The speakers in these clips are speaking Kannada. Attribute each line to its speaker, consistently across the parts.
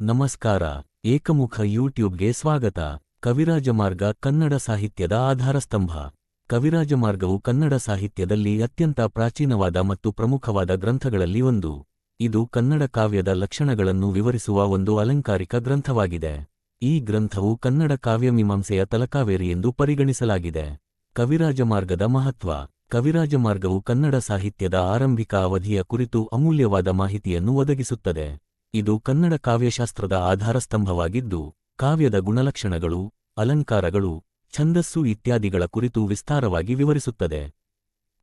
Speaker 1: ನಮಸ್ಕಾರ, ಏಕಮುಖ ಯೂಟ್ಯೂಬ್ಗೆ ಸ್ವಾಗತ. ಕವಿರಾಜಮಾರ್ಗ ಕನ್ನಡ ಸಾಹಿತ್ಯದ ಆಧಾರಸ್ತಂಭ. ಕವಿರಾಜಮಾರ್ಗವು ಕನ್ನಡ ಸಾಹಿತ್ಯದಲ್ಲಿ ಅತ್ಯಂತ ಪ್ರಾಚೀನವಾದ ಮತ್ತು ಪ್ರಮುಖವಾದ ಗ್ರಂಥಗಳಲ್ಲಿ ಒಂದು. ಇದು ಕನ್ನಡ ಕಾವ್ಯದ ಲಕ್ಷಣಗಳನ್ನು ವಿವರಿಸುವ ಒಂದು ಅಲಂಕಾರಿಕ ಗ್ರಂಥವಾಗಿದೆ. ಈ ಗ್ರಂಥವು ಕನ್ನಡ ಕಾವ್ಯಮೀಮಾಂಸೆಯ ತಲಕಾವೇರಿ ಎಂದು ಪರಿಗಣಿಸಲಾಗಿದೆ. ಕವಿರಾಜಮಾರ್ಗದ ಮಹತ್ವ. ಕವಿರಾಜಮಾರ್ಗವು ಕನ್ನಡ ಸಾಹಿತ್ಯದ ಆರಂಭಿಕ ಅವಧಿಯ ಕುರಿತು ಅಮೂಲ್ಯವಾದ ಮಾಹಿತಿಯನ್ನು ಒದಗಿಸುತ್ತದೆ. ಇದು ಕನ್ನಡ ಕಾವ್ಯಶಾಸ್ತ್ರದ ಆಧಾರಸ್ತಂಭವಾಗಿದ್ದು, ಕಾವ್ಯದ ಗುಣಲಕ್ಷಣಗಳು, ಅಲಂಕಾರಗಳು, ಛಂದಸ್ಸು ಇತ್ಯಾದಿಗಳ ಕುರಿತು ವಿಸ್ತಾರವಾಗಿ ವಿವರಿಸುತ್ತದೆ.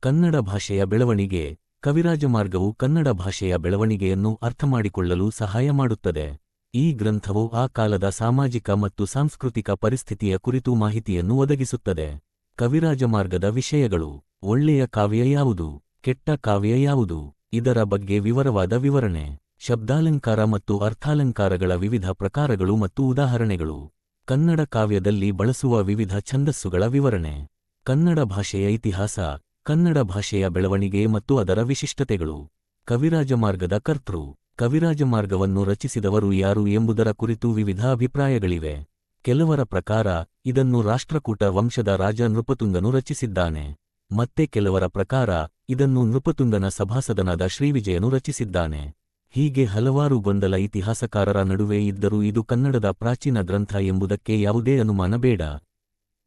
Speaker 1: ಕನ್ನಡ ಭಾಷೆಯ ಬೆಳವಣಿಗೆ, ಕವಿರಾಜಮಾರ್ಗವು ಕನ್ನಡ ಭಾಷೆಯ ಬೆಳವಣಿಗೆಯನ್ನು ಅರ್ಥಮಾಡಿಕೊಳ್ಳಲು ಸಹಾಯ ಮಾಡುತ್ತದೆ. ಈ ಗ್ರಂಥವು ಆ ಕಾಲದ ಸಾಮಾಜಿಕ ಮತ್ತು ಸಾಂಸ್ಕೃತಿಕ ಪರಿಸ್ಥಿತಿಯ ಕುರಿತು ಮಾಹಿತಿಯನ್ನು ಒದಗಿಸುತ್ತದೆ. ಕವಿರಾಜಮಾರ್ಗದ ವಿಷಯಗಳು, ಒಳ್ಳೆಯ ಕಾವ್ಯ ಯಾವುದು, ಕೆಟ್ಟ ಕಾವ್ಯ ಯಾವುದು, ಇದರ ಬಗ್ಗೆ ವಿವರವಾದ ವಿವರಣೆ. ಶಬ್ದಾಲಂಕಾರ ಮತ್ತು ಅರ್ಥಾಲಂಕಾರಗಳ ವಿವಿಧ ಪ್ರಕಾರಗಳು ಮತ್ತು ಉದಾಹರಣೆಗಳು. ಕನ್ನಡ ಕಾವ್ಯದಲ್ಲಿ ಬಳಸುವ ವಿವಿಧ ಛಂದಸ್ಸುಗಳ ವಿವರಣೆ. ಕನ್ನಡ ಭಾಷೆಯ ಇತಿಹಾಸ, ಕನ್ನಡ ಭಾಷೆಯ ಬೆಳವಣಿಗೆ ಮತ್ತು ಅದರ ವಿಶಿಷ್ಟತೆಗಳು. ಕವಿರಾಜಮಾರ್ಗದ ಕರ್ತೃ. ಕವಿರಾಜಮಾರ್ಗವನ್ನು ರಚಿಸಿದವರು ಯಾರು ಎಂಬುದರ ಕುರಿತು ವಿವಿಧ ಅಭಿಪ್ರಾಯಗಳಿವೆ. ಕೆಲವರ ಪ್ರಕಾರ, ಇದನ್ನು ರಾಷ್ಟ್ರಕೂಟ ವಂಶದ ರಾಜ ನೃಪತುಂಗನು ರಚಿಸಿದ್ದಾನೆ. ಮತ್ತೆ ಕೆಲವರ ಪ್ರಕಾರ, ಇದನ್ನು ನೃಪತುಂಗನ ಸಭಾಸದನಾದ ಶ್ರೀವಿಜಯನು ರಚಿಸಿದ್ದಾನೆ. ಹೀಗೆ ಹಲವಾರು ಗೊಂದಲ ಇತಿಹಾಸಕಾರರ ನಡುವೆ ಇದ್ದರೂ ಇದು ಕನ್ನಡದ ಪ್ರಾಚೀನ ಗ್ರಂಥ ಎಂಬುದಕ್ಕೆ ಯಾವುದೇ ಅನುಮಾನ ಬೇಡ.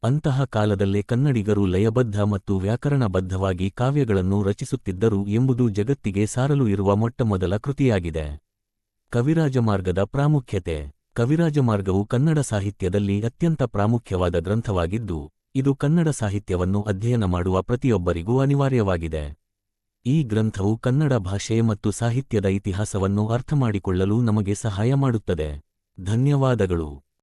Speaker 1: ಅಂತಹ ಕಾಲದಲ್ಲೇ ಕನ್ನಡಿಗರು ಲಯಬದ್ಧ ಮತ್ತು ವ್ಯಾಕರಣಬದ್ಧವಾಗಿ ಕಾವ್ಯಗಳನ್ನು ರಚಿಸುತ್ತಿದ್ದರು ಎಂಬುದು ಜಗತ್ತಿಗೆ ಸಾರಲು ಇರುವ ಮೊಟ್ಟಮೊದಲ ಕೃತಿಯಾಗಿದೆ. ಕವಿರಾಜಮಾರ್ಗದ ಪ್ರಾಮುಖ್ಯತೆ. ಕವಿರಾಜಮಾರ್ಗವು ಕನ್ನಡ ಸಾಹಿತ್ಯದಲ್ಲಿ ಅತ್ಯಂತ ಪ್ರಾಮುಖ್ಯವಾದ ಗ್ರಂಥವಾಗಿದ್ದು, ಇದು ಕನ್ನಡ ಸಾಹಿತ್ಯವನ್ನು ಅಧ್ಯಯನ ಮಾಡುವ ಪ್ರತಿಯೊಬ್ಬರಿಗೂ ಅನಿವಾರ್ಯವಾಗಿದೆ. ಈ ಗ್ರಂಥವು ಕನ್ನಡ ಭಾಷೆ ಮತ್ತು ಸಾಹಿತ್ಯದ ಇತಿಹಾಸವನ್ನು ಅರ್ಥಮಾಡಿಕೊಳ್ಳಲು ನಮಗೆ ಸಹಾಯ ಮಾಡುತ್ತದೆ. ಧನ್ಯವಾದಗಳು.